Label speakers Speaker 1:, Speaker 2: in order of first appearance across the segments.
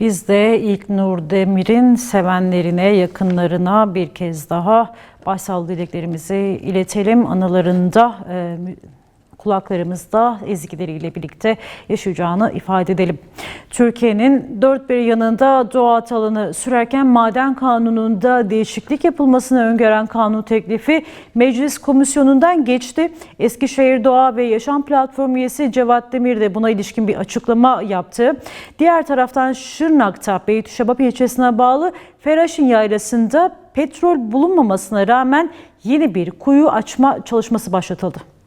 Speaker 1: Biz de ilk Nur Demir'in sevenlerine, yakınlarına bir kez daha başsağlığı dileklerimizi iletelim. Anılarında e, kulaklarımızda ezgileriyle birlikte yaşayacağını ifade edelim. Türkiye'nin dört bir yanında doğa alanı sürerken maden kanununda değişiklik yapılmasını öngören kanun teklifi meclis komisyonundan geçti. Eskişehir Doğa ve Yaşam Platformu üyesi Cevat Demir de buna ilişkin bir açıklama yaptı. Diğer taraftan Şırnak'ta Beytüşebap ilçesine bağlı Feraşin Yaylası'nda petrol bulunmamasına rağmen yeni bir kuyu açma çalışması başlatıldı.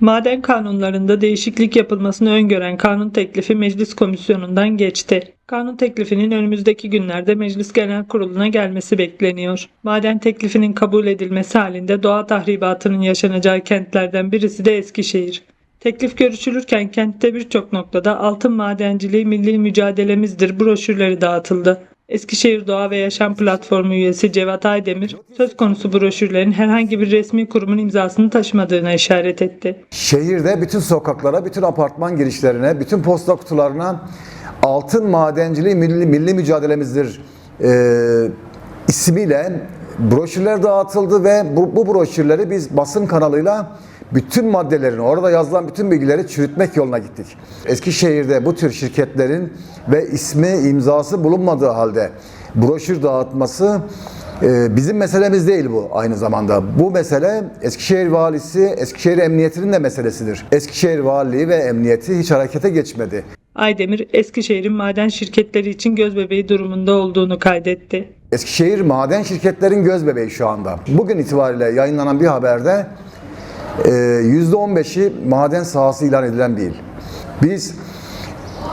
Speaker 2: Maden kanunlarında değişiklik yapılmasını öngören kanun teklifi meclis komisyonundan geçti. Kanun teklifinin önümüzdeki günlerde Meclis Genel Kurulu'na gelmesi bekleniyor. Maden teklifinin kabul edilmesi halinde doğa tahribatının yaşanacağı kentlerden birisi de Eskişehir. Teklif görüşülürken kentte birçok noktada altın madenciliği milli mücadelemizdir broşürleri dağıtıldı. Eskişehir Doğa ve Yaşam Platformu üyesi Cevat Aydemir, söz konusu broşürlerin herhangi bir resmi kurumun imzasını taşımadığına işaret etti.
Speaker 3: Şehirde bütün sokaklara, bütün apartman girişlerine, bütün posta kutularına altın madenciliği milli, milli mücadelemizdir e, ismiyle broşürler dağıtıldı ve bu, bu broşürleri biz basın kanalıyla bütün maddelerini, orada yazılan bütün bilgileri çürütmek yoluna gittik. Eskişehir'de bu tür şirketlerin ve ismi, imzası bulunmadığı halde broşür dağıtması ee, Bizim meselemiz değil bu aynı zamanda. Bu mesele Eskişehir Valisi, Eskişehir Emniyeti'nin de meselesidir. Eskişehir Valiliği ve Emniyeti hiç harekete geçmedi.
Speaker 2: Aydemir, Eskişehir'in maden şirketleri için gözbebeği durumunda olduğunu kaydetti.
Speaker 3: Eskişehir maden şirketlerin göz bebeği şu anda. Bugün itibariyle yayınlanan bir haberde e, %15'i maden sahası ilan edilen değil. Biz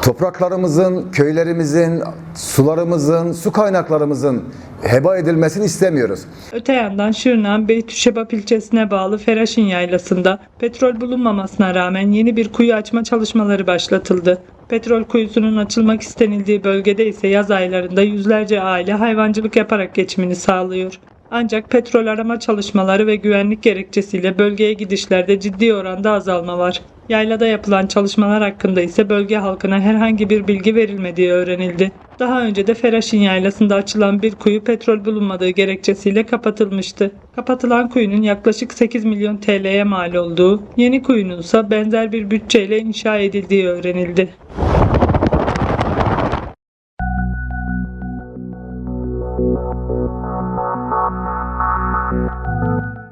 Speaker 3: topraklarımızın, köylerimizin, sularımızın, su kaynaklarımızın heba edilmesini istemiyoruz.
Speaker 2: Öte yandan Şırnak'ın Beytüşebap ilçesine bağlı Feraşin Yaylası'nda petrol bulunmamasına rağmen yeni bir kuyu açma çalışmaları başlatıldı. Petrol kuyusunun açılmak istenildiği bölgede ise yaz aylarında yüzlerce aile hayvancılık yaparak geçimini sağlıyor. Ancak petrol arama çalışmaları ve güvenlik gerekçesiyle bölgeye gidişlerde ciddi oranda azalma var. Yaylada yapılan çalışmalar hakkında ise bölge halkına herhangi bir bilgi verilmediği öğrenildi. Daha önce de Feraş'in yaylasında açılan bir kuyu petrol bulunmadığı gerekçesiyle kapatılmıştı. Kapatılan kuyunun yaklaşık 8 milyon TL'ye mal olduğu, yeni kuyunun ise benzer bir bütçeyle inşa edildiği öğrenildi. Thank you.